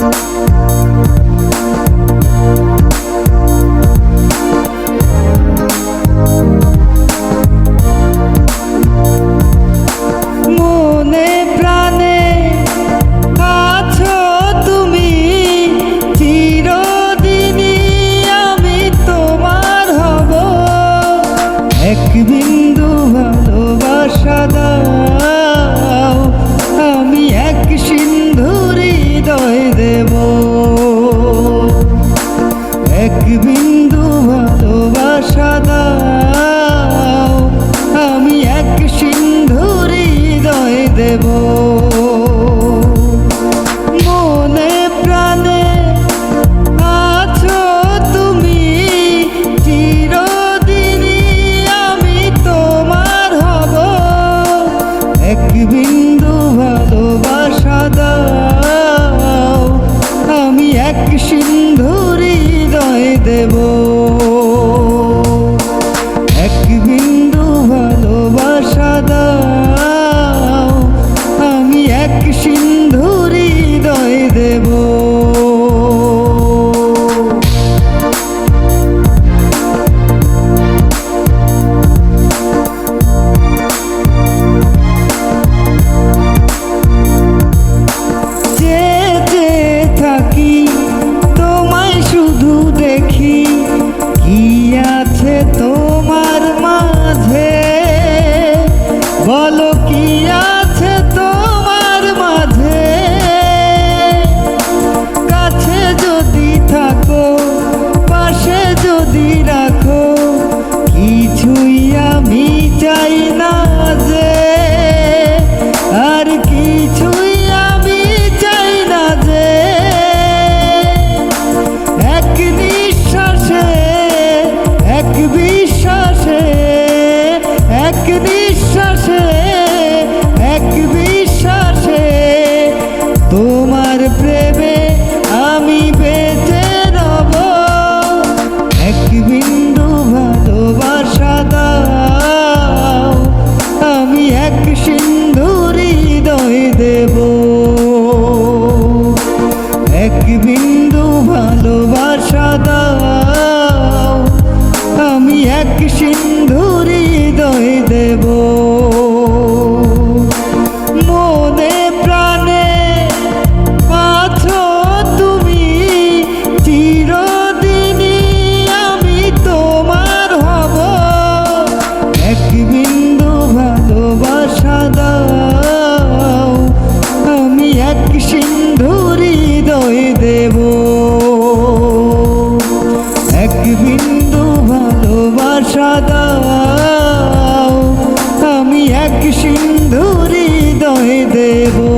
Thank দেব। মনে প্রাণে তুমি আমি তোমার হব। এক আমি এক সিন্ধুরি হৃদয় দেবো। বলো কি আছে তোমার মাঝে। কাছে যদি থাকো, পাশে যদি রাখো, কিছুই আমি চাই না যে। আর কিছুই আমি চাই না যে। এক নিঃশ্বাসে, এক বিশ্বাসে, এক নিঃশ্বাস আশা দাও। আমি এক সিন্ধুরি দহে দেবো।